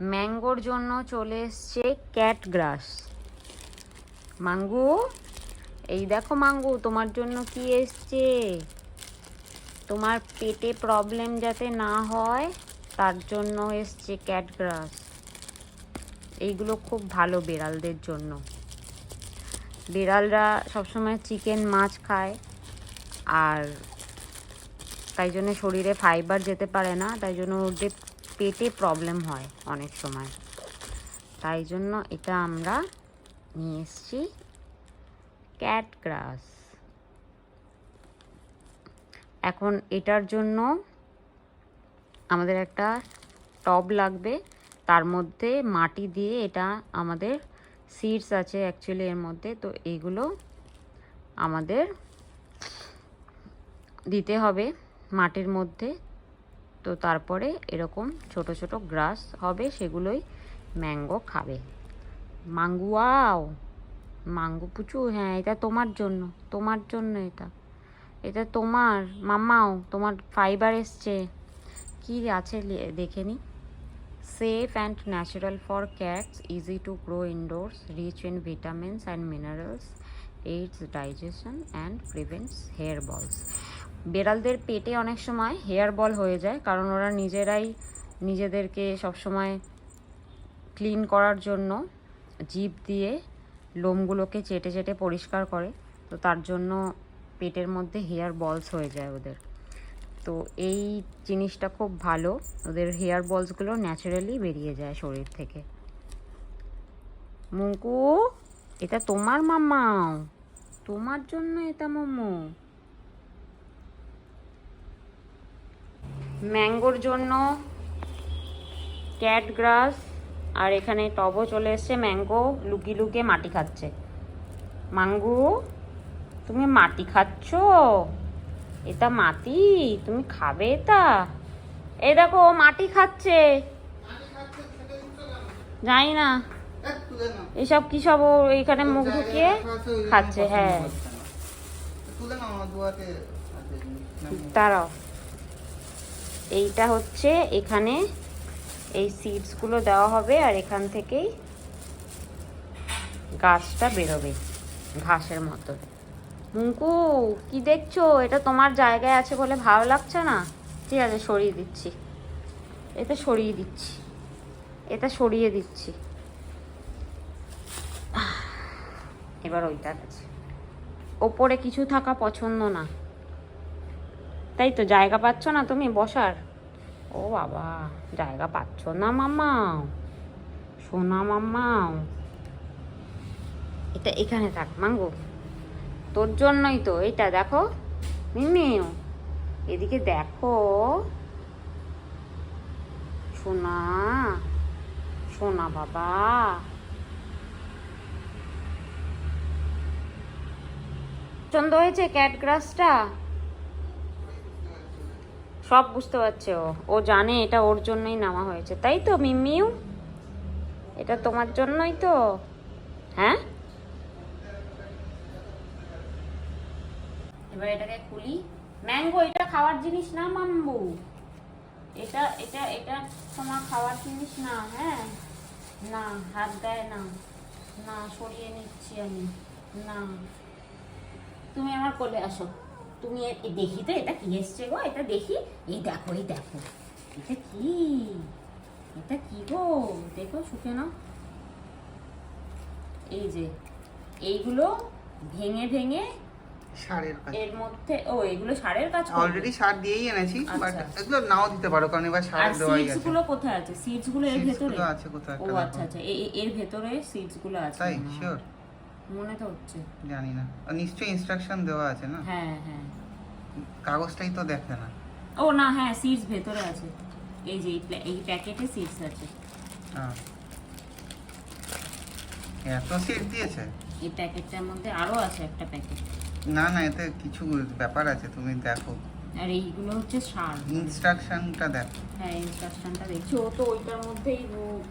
ম্যাঙ্গোর জন্য চলে এসছে ক্যাট গ্রাস। মাঙ্গু, এই দেখো মাঙ্গু, তোমার জন্য কি এসছে? তোমার পেটে প্রবলেম যাতে না হয়, তার জন্য এসছে ক্যাট গ্রাস। এইগুলো খুব ভালো বেড়ালদের জন্য। বিড়ালরা সবসময় চিকেন মাছ খায়, আর তাই জন্য শরীরে ফাইবার যেতে পারে না, তাই জন্য ওদের পেটে প্রবলেম হয় অনেক সময়। তাই জন্য এটা আমরা নিয়ে এসছি ক্যাট গ্রাস এখন এটার জন্য আমাদের একটা টব লাগবে, তার মধ্যে মাটি দিয়ে এটা আমাদের সিডস আছে অ্যাকচুয়ালি এর মধ্যে, তো এইগুলো আমাদের দিতে হবে মাটির মধ্যে। তো তারপরে এরকম ছোট ছোট গ্রাস হবে, সেগুলোই ম্যাঙ্গো খাবে। মাঙ্গুয়াও মাঙ্গু পুচু হ্যাঁ এটা তোমার জন্য তোমার জন্য এটা। এটা তোমার মামাও তোমার ফাইবার এসছে। কি আছে দেখে নি। Safe and natural for cats easy to grow indoors rich in vitamins and minerals aids digestion and prevents hair balls বেড়ালদের পেটে অনেক সময় হেয়ার বল হয়ে যায়, কারণ ওরা নিজেরাই নিজেদেরকে সবসময় ক্লিন করার জন্য জিভ দিয়ে লোমগুলোকে চেটে চেটে পরিষ্কার করে। তো তার জন্য পেটের মধ্যে হেয়ার বলস হয়ে যায় ওদের। তো এই জিনিসটা খুব ভালো, ওদের হেয়ার বলসগুলো ন্যাচারালি বেরিয়ে যায় শরীর থেকে। মুঙ্কু, এটা তোমার মাম্মা তোমার জন্য এটা মোমো। ম্যাঙ্গোর জন্য ক্যাট গ্রাস, আর এখানে টবও চলে এসছে, ম্যাঙ্গো লুকিয়ে লুকিয়ে মাটি খাচ্ছে। মাঙ্গু, তুমি মাটি খাচ্ছো? এটা মাটি? তুমি খাবে এটা? এই দেখো মাটি খাচ্ছে। জানি না। এসব কি সব ও এইখানে মুখ ঢুকিয়ে খাচ্ছে? হ্যাঁ। তুলে নাও আমার দুয়াতে তারাও এইটা হচ্ছে এখানে এই সিডসগুলো দেওয়া হবে আর এখান থেকেই গাছটা বেরোবে ঘাসের মতো। মুঙ্কু, কি দেখছ? এটা তোমার জায়গায় আছে বলে ভালো লাগছে না? ঠিক আছে, সরিয়ে দিচ্ছি। এটা সরিয়ে দিচ্ছি। এটা সরিয়ে দিচ্ছি। এবার ওইটা আছে। ওপরে কিছু থাকা পছন্দ না। তাই তো জায়গা পাচ্ছ না তুমি বসার। ও বাবা, জায়গা পাচ্ছ না মাম্মা। সোনা মাম্মা। এটা এখানে থাক মাঙ্গো। তোর জন্যই তো এটা দেখো। মিমিও এদিকে দেখো। সোনা সোনা বাবা। পছন্দ হয়েছে ক্যাট গ্রাসটা সব বুঝতে পারছে ও। ও জানে এটা ওর জন্যই নামা হয়েছে। তাই তো মিমিউ এটা তোমার জন্যই তো। হ্যাঁ? এবার এটাকে খুলি। ম্যাঙ্গো, এটা খাওয়ার জিনিস না, মাম্বু? এটা এটা এটা তোমার খাওয়ার জিনিস না হ্যাঁ? না, হাত দেয় না। না, সরিয়ে নিচ্ছি আমি। না। তুমি আমার কোলে আসো। তুমি দেখি তো এটা কি এসছে গো? এটা দেখি। এই দেখো এই দেখো। এটা কি? এটা কি গো? দেখো শুকে নাও। এই যে এইগুলো ভেঙে ভেঙে সারের কাজ। এর মধ্যে ও এগুলো সারের কাজ অলরেডি সার দিয়েই এনেছি বাট আচ্ছা। এগুলো নাও দিতে পারো কারণ এবার সার আর দেওয়াই সিডসগুলো কোথায় আছে? সিডসগুলো এর ভেতরে? আছে কোথাও ও আচ্ছা আচ্ছা। এর ভেতরে সিডসগুলো আছে। তাই? শিওর মনে তো হচ্ছে। জানি না নিশ্চয়ই ইনস্ট্রাকশন দেওয়া আছে না? হ্যাঁ হ্যাঁ। কাগজটাই তো দেখে না। ও না হ্যাঁ সিডস ভেতরে আছে। এই যে এই প্যা- এই প্যাকেটে সিডস আছে। হ্যাঁ। এত সিট দিয়েছে? এই প্যাকেটটার মধ্যে আরও আছে একটা প্যাকেট না না এতে কিছু ব্যাপার আছে তুমি দেখো। আর এইগুলো হচ্ছে সার। ইনস্ট্রাকশনটা দেখো। হ্যাঁ ইনস্ট্রাকশনটা দেখছি। ও তো ওইটার মধ্যেই ও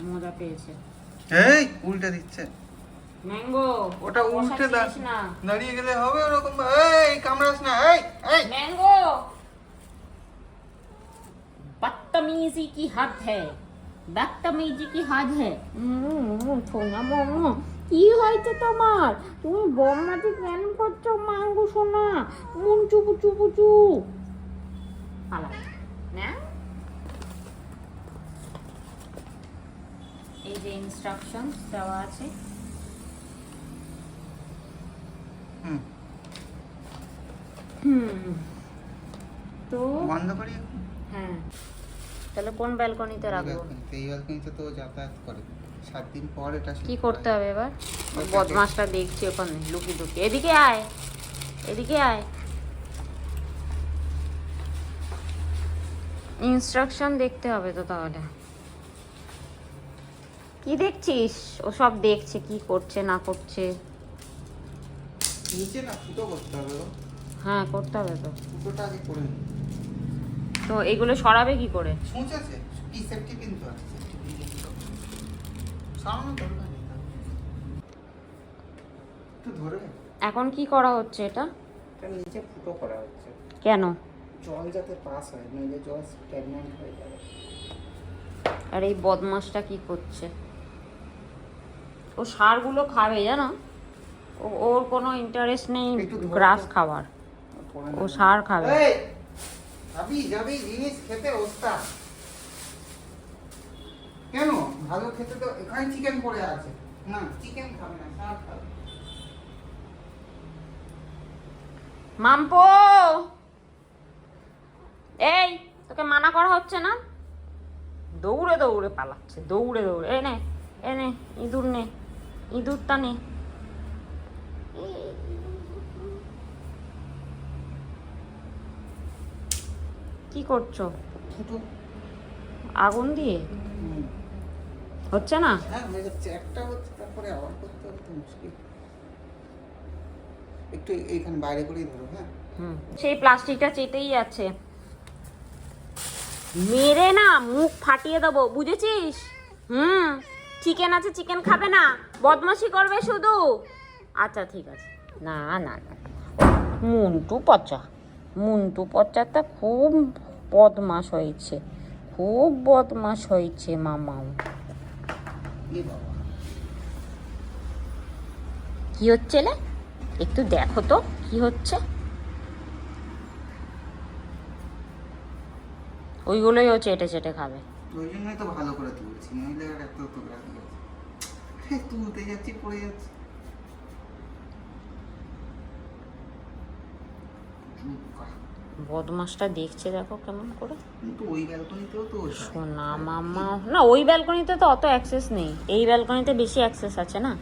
মজা পেয়েছে। এই উল্টে দিচ্ছে। ম্যাঙ্গো ওটা উল্টে দাও না দাঁড়িয়ে গেলে হবে ওরকম এই কামড়াস না এই এই मैंगो बदतमीजी की हद है বাক্তামিজি কি হাজ হে সোনা মামা কি হয়েছে তোমার তুমি বম্মাটি কেন করছো মাঙ্গু সোনা মন চুপু চুপু চু পালা না এই যে ইনস্ট্রাকশন দেওয়া আছে তো বন্ধ করি হ্যাঁ। তাহলে কোন ব্যালকনিতে রাখব? এই ব্যালকনিতে তো যাতায়াত করে। সাত দিন পর এটা কি করতে হবে এবার? ওই বদমাসটা দেখছি ওখানে লুকি লুকি এদিকে আয় এদিকে আয়। ইনস্ট্রাকশন দেখতে হবে তো তাহলে। কি দেখছিস? ও সব দেখছে কি করছে না করছে। নিচে না ফুটো করতে হবে। হ্যাঁ করতে হবে তো। ফুটোটা আগে করে তো এগুলো সরাবে কি করে? ছুঁচ আছে কি সেফটি পিন তো আছে? সেফটি পিন কিন্তু সামনে দরকার নেই তার। ধরে এখন কি করা হচ্ছে এটা? এটা নিচে ফুটো করা হচ্ছে। কেন? জল যাতে পাস হয় নইলে জল স্ট্যাগন্যান্ট হয়ে যাবে। আর এই বদমাসটা কি করছে? ও সারগুলো খাবে জানো? ও- ওর কোনো ইন্টারেস্ট নেই গ্রাস। খাওয়ার। ও সার খাবে। যাবি যাবি জিনিস খেতে ওস্তাদ কেন? ভালো খেতে তো এখানে চিকেন পড়ে আছে। না চিকেন খাবে না সার খাবে। মাম্পো! এই তোকে মানা করা হচ্ছে না? দৌড়ে দৌড়ে পালাচ্ছে দৌড়ে দৌড়ে। এ নে এ নে ইঁদুর নে ইঁদুরটা নে। কি করছ? আগুন দিয়ে? হচ্ছে না? হ্যাঁ একটু এইখানে বাইরে করেই ধরো হ্যাঁ। সেই প্লাস্টিকটা চেটেই আছে। মেরে না মুখ ফাটিয়ে দেবো বুঝেছিস? হুম। চিকেন আছে চিকেন খাবে না। বদমাশি করবে শুধু। আচ্ছা ঠিক আছে। না না না। মুন্টু পচা। মুন্টু পচাটা খুব বদমাস হয়েছে। খুব বদমাস হয়েছে মামাও। কি হচ্ছে রে একটু দেখো তো কি হচ্ছে? ওইগুলোই ও চেটে চেটে খাবে। ওই জন্যই তো ভালো করে তুলছি নইলে এত তো রাখি তুলতে যাচ্ছি পড়ে যাচ্ছে। বদমাসটা দেখছে দেখো কেমন করে। কিন্তু ওই ব্যালকনিতেও তো সোনা মামা না ওই ব্যালকনিতে তো অত অ্যাক্সেস নেই। এই ব্যালকনিতে বেশি অ্যাক্সেস আছে না?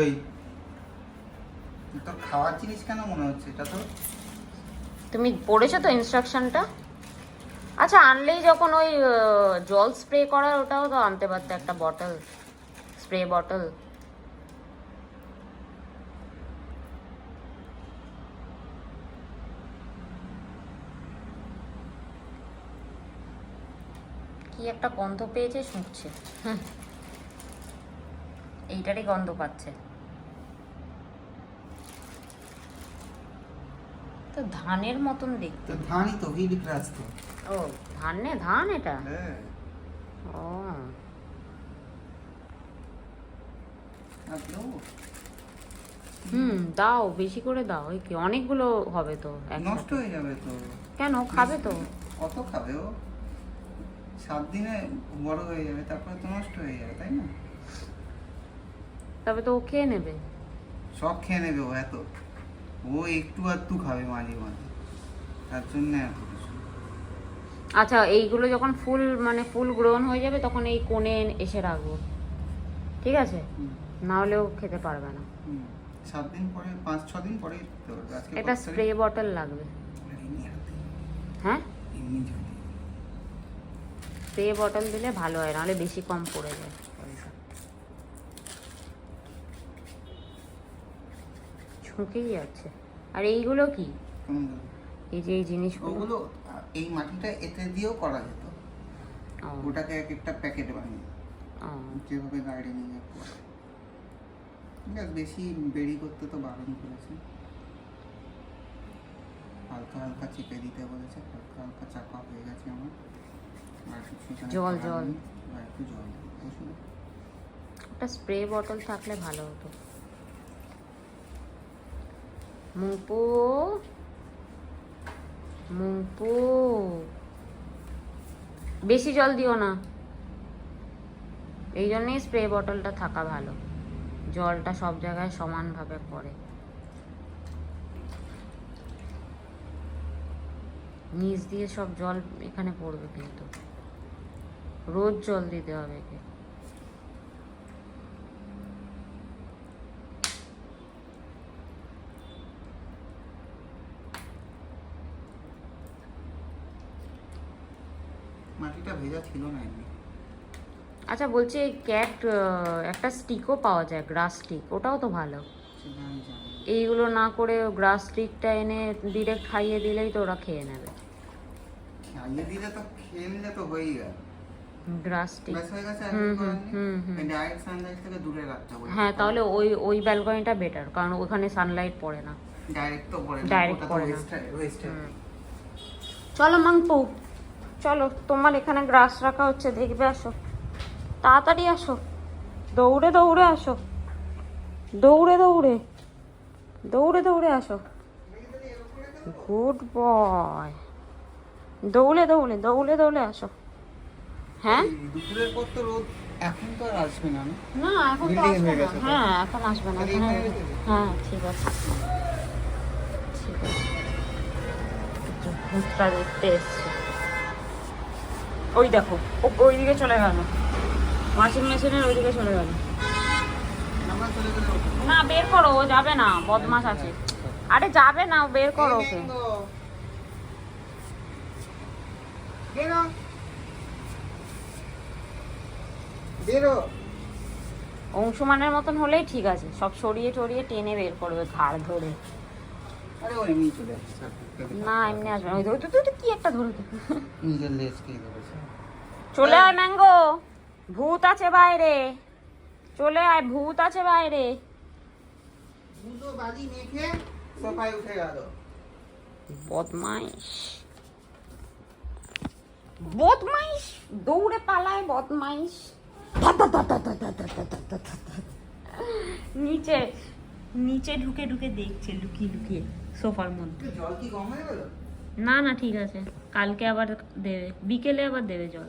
এই তো খাওয়ার জিনিস কেন মনে হচ্ছে? এটা তো তুমি পড়েছো তো ইনস্ট্রাকশনটা আচ্ছা আনলেই যখন ওই জল স্প্রে করার ওটাও তো আনতে পারতে একটা বটল স্প্রে বটল একটা গন্ধ পেয়েছে শুঁকছে। এইটারই গন্ধ পাচ্ছে। তো ধানের মতন দেখতে। ধানই তো হিল গ্রাস তো। ও ধান নে ধান এটা? হ্যাঁ। ও। হুম দাও বেশি করে দাও। এই কি অনেকগুলো হবে তো। নষ্ট হয়ে যাবে তো। কেন খাবে তো? কত খাবে ও? সাত দিনে বড় হয়ে যাবে তারপরে তো নষ্ট হয়ে যাবে তাই না? তবে তো ও খেয়ে নেবে। সব খেয়ে নেবে ও এত। ও একটু আধটু খাবে মাঝে মাঝে তার জন্য এত কিছু। আচ্ছা এইগুলো যখন ফুল মানে ফুল গ্রহণ হয়ে যাবে তখন এই কোণে এসে রাখব। ঠিক আছে? না হলেও খেতে পারবে না। সাত দিন পরে পাঁচ ছ দিন পরে এটা স্প্রে বটল লাগবে। হ্যাঁ। স্প্রে বটল দিলে ভালো হয় নাহলে বেশি কম পড়ে যায়। ঝুঁকেই যাচ্ছে। আর এইগুলো কি? এই যে এই জিনিসগুলো। এই মাটিটা এতে দিয়েও করা যেত। ওটাকে এক একটা প্যাকেট বানিয়ে। যেভাবে গার্ডেনিং এ করে বেশি বেরি করতে তো বারণ করেছে। হালকা হালকা চেপে দিতে বলেছে হালকা হালকা চাপা হয়ে গেছে আমার। জল, জল। একটা স্প্রে বটল থাকলে ভালো হতো। মুপু মুপু বেশি জল দিও না। এই জন্যই স্প্রে বটলটা থাকা ভালো। জলটা সব জায়গায় সমানভাবে পড়ে। নিচ দিয়ে সব জল এখানে পড়বে কিন্তু। রোজ জল দিতে হবে একে মাটিটা ভেজা ছিল না এমনি। আচ্ছা বলছি এই ক্যাট একটা স্টিকও পাওয়া যায় গ্রাস স্টিক ওটাও তো ভালো। এইগুলো না করে গ্রাস স্টিকটা এনে ডিরেক্ট খাইয়ে দিলেই তো ওরা খেয়ে নেবে। খাইয়ে দিলে তো খেয়ে নিলে তো হয়েই গেল। হয়ে তাহলে ওই ওই ব্যালকনিটা বেটার কারণ ওখানে সানলাইট পড়ে না। ডাইরেক্ট তো পড়ে। চলো মাংপু চলো তোমার এখানে গ্রাস রাখা হচ্ছে দেখবে আসো। তাড়াতাড়ি আসো। দৌড়ে দৌড়ে আসো। দৌড়ে দৌড়ে। দৌড়ে দৌড়ে আসো। গুড বয় দৌড়ে দৌড়ে দৌড়ে দৌড়ে আসো। হ্যাঁ? দুপুরের পর তো রোদ এখন তো আর আসবে না না? এখন তো আসবে না। হ্যাঁ এখন আসবে না। দিই। হ্যাঁ ঠিক আছে। ঠিক আছে। ভূতটা দেখতে এসছে। ওই দেখো ও ওইদিকে চলে গেল। ওয়াশিং মেশিনের ওইদিকে চলে গেল। চলে গেলে না বের করো ও যাবে না বদমাস আছে। আরে যাবে না বের করো ওকে ম্যাঙ্গো। বেরো বেরো অংশমানের মতন হলেই ঠিক আছে। সব সরিয়ে টরিয়ে টেনে বের করবে ঘাড় ধরে। না এমনি আসবে না। ওই তো- ওই তো- ওই তো কি একটা ধরে চলে আয় ম্যাঙ্গো। ভূত আছে বাইরে। চলে আয় ভূত আছে বাইরে। বদমাইশ। বদমাইশ? দৌড়ে পালায় বদমাইশ। নিচে নিচে ঢুকে ঢুকে দেখছে লুকিয়ে লুকিয়ে সোফার মধ্যে। জল কি কম হয়ে গেল? না না ঠিক আছে। কালকে আবার দেবে বিকেলে আবার দেবে জল।